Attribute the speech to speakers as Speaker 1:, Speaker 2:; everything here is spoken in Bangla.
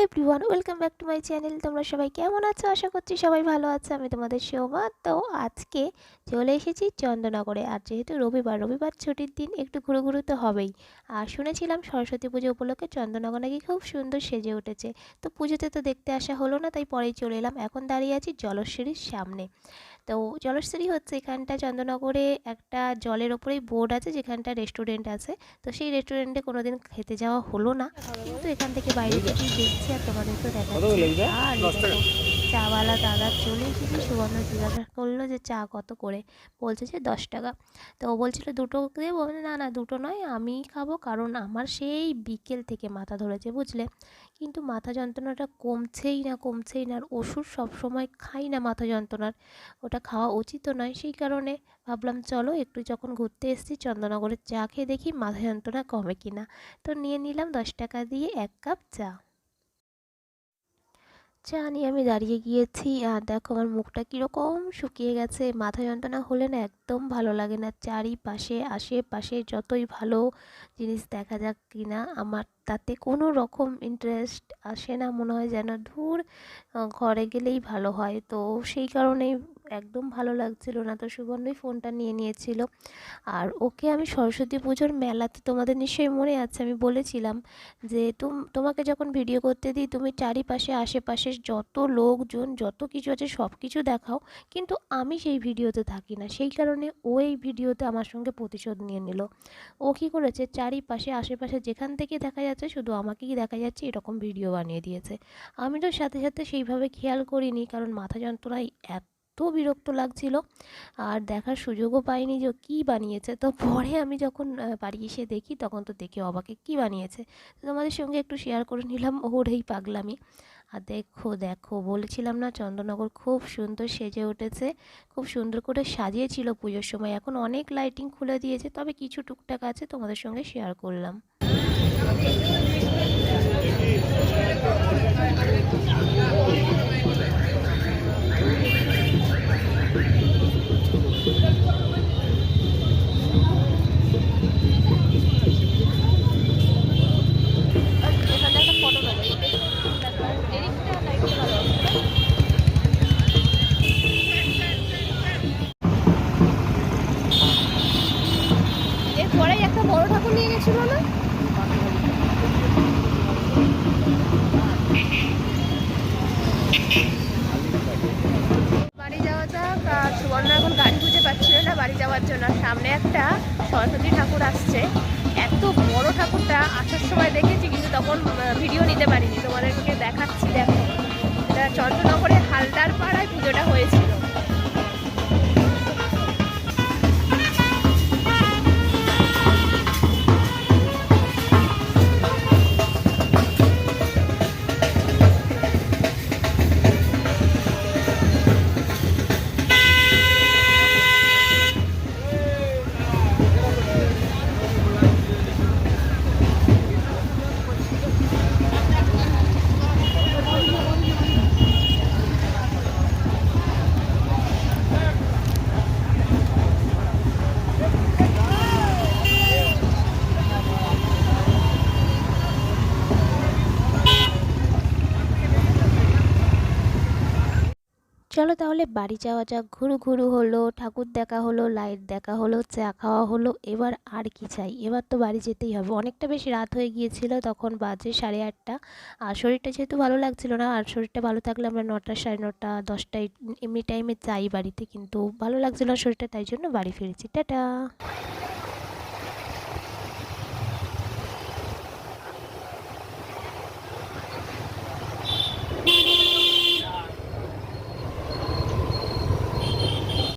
Speaker 1: Hello everyone welcome back to my channel তোমরা সবাই কেমন আছো? আশা করছি সবাই ভালো আছে। আমি তোমাদের সৌমা। তো আজকে চলে এসেছি চন্দ্রনগরে আর যেহেতু রবিবার রবিবার ছুটির দিন, একটু ঘুরো ঘুরু তো হবেই। আর শুনেছিলাম সরস্বতী পুজো উপলক্ষে চন্দ্রনগর নাকি খুব সুন্দর সেজে উঠেছে। তো পুজোতে তো দেখতে আসা হলো না, তাই পরেই চলে এলাম। এখন দাঁড়িয়ে আছি জলশ্রীর সামনে। তো জলশ্রী হচ্ছে এখানটা চন্দ্রনগরে একটা জলের ওপরেই বোর্ড আছে যেখানটা রেস্টুরেন্ট আছে। তো সেই রেস্টুরেন্টে কোনোদিন খেতে যাওয়া হলো না। কিন্তু এখান থেকে বাইরে দেখছি আর তোমাদের তো দেখা আর চাওয়ালা দাদা চলে এসেছি, সুবর্ণ জিজ্ঞাসা করল যে চা কত করে? বলছে যে দশ টাকা। তো ও বলছিল, দুটো দেবো? না না, দুটো নয় আমিই খাব। কারণ আমার সেই বিকেল থেকে মাথা ধরেছে, বুঝলে? কিন্তু মাথা যন্ত্রণাটা কমছেই না কমছেই না, আর ওষুধ সবসময় খাই না মাথা যন্ত্রণার। ওটা খাওয়া উচিতও নয়, সেই কারণে ভাবলাম, চলো, একটু যখন ঘুরতে এসেছি চন্দননগরের চা খেয়ে দেখি মাথা যন্ত্রণা কমে কিনা। তো নিয়ে নিলাম দশ টাকা দিয়ে এক কাপ চা। চা নিয়ে আমি দাঁড়িয়ে গিয়েছি। আর দেখো আমার মুখটা কীরকম শুকিয়ে গেছে। মাথা যন্ত্রণা হলে না একদম ভালো লাগে না। চারিপাশে, আশেপাশে যতই ভালো জিনিস দেখা যাক কি না আমার তাতে কোনো রকম ইন্টারেস্ট আসে না। মনে হয় যেন ধুর ঘরে গেলেই ভালো হয়। তো সেই কারণেই একদম ভালো লাগছিল না। তো সুবর্ণই ফোনটা নিয়ে নিয়েছিল। আর ওকে আমি সরস্বতী পুজোর মেলাতে তোমাদের নিশ্চয়ই মনে আছে, আমি বলেছিলাম যে তুম, তোমাকে যখন ভিডিও করতে দিই, তুমি চারিপাশে, আশেপাশের যত লোকজন, যত কিছু আছে সব কিছু দেখাও। কিন্তু আমি সেই ভিডিওতে থাকি না। সেই কারণে ও এই ভিডিওতে আমার সঙ্গে প্রতিশোধ নিয়ে নিল। ও কী করেছে, চারিপাশে, আশেপাশে যেখান থেকে দেখা যাচ্ছে, শুধু আমাকেই দেখা যাচ্ছে, এরকম ভিডিও বানিয়ে দিয়েছে। আমি তো সাথে সাথে সেইভাবে খেয়াল করিনি, কারণ মাথা যন্ত্রণায় এত বিরক্ত লাগছিল। আর দেখার সুযোগও পাইনি যে কী বানিয়েছে। তো পরে আমি যখন বাড়ি এসে দেখি, তখন তো দেখে অবাকে কী বানিয়েছে। তোমাদের সঙ্গে একটু শেয়ার করে নিলাম ওর এই পাগলামি। আর দেখো দেখো, বলেছিলাম না, চন্দ্রনগর খুব সুন্দর সেজে উঠেছে। খুব সুন্দর করে সাজিয়েছিল পুজোর সময়। এখন অনেক লাইটিং খুলে দিয়েছে। তবে কিছু টুকটাক আছে তোমাদের সঙ্গে শেয়ার করলাম। নিয়ে গেছিল না? বাড়ি যাওয়া যাক গাড়ি খুঁজে পাচ্ছিল না বাড়ি যাওয়ার জন্য। সামনে একটা সরস্বতী ঠাকুর আসছে। এত বড় ঠাকুরটা আসার সময় দেখেছি, কিন্তু তখন ভিডিও নিতে পারিনি। তোমাদেরকে দেখাচ্ছি, দেখো। চন্দ্রনগরে হালদার পাড়ায় পুজোটা হয়েছিল চলো তাহলে বাড়ি যাওয়া যাক। ঘুরু ঘুরু হলো, ঠাকুর দেখা হলো লাইট দেখা হলো, চা খাওয়া হলো, এবার আর কি চাই? এবার তো বাড়ি যেতেই হবে। অনেকটা বেশি রাত হয়ে গিয়েছিল, তখন বাজে সাড়ে আটটা। আর শরীরটা যেহেতু ভালো লাগছিল না, আর শরীরটা ভালো থাকলে আমরা নটা সাড়ে নটা দশটায় এমনি টাইমে যাই বাড়িতে, কিন্তু ভালো লাগছিল না শরীরটা, তাই জন্য বাড়ি ফিরেছি। টাটা!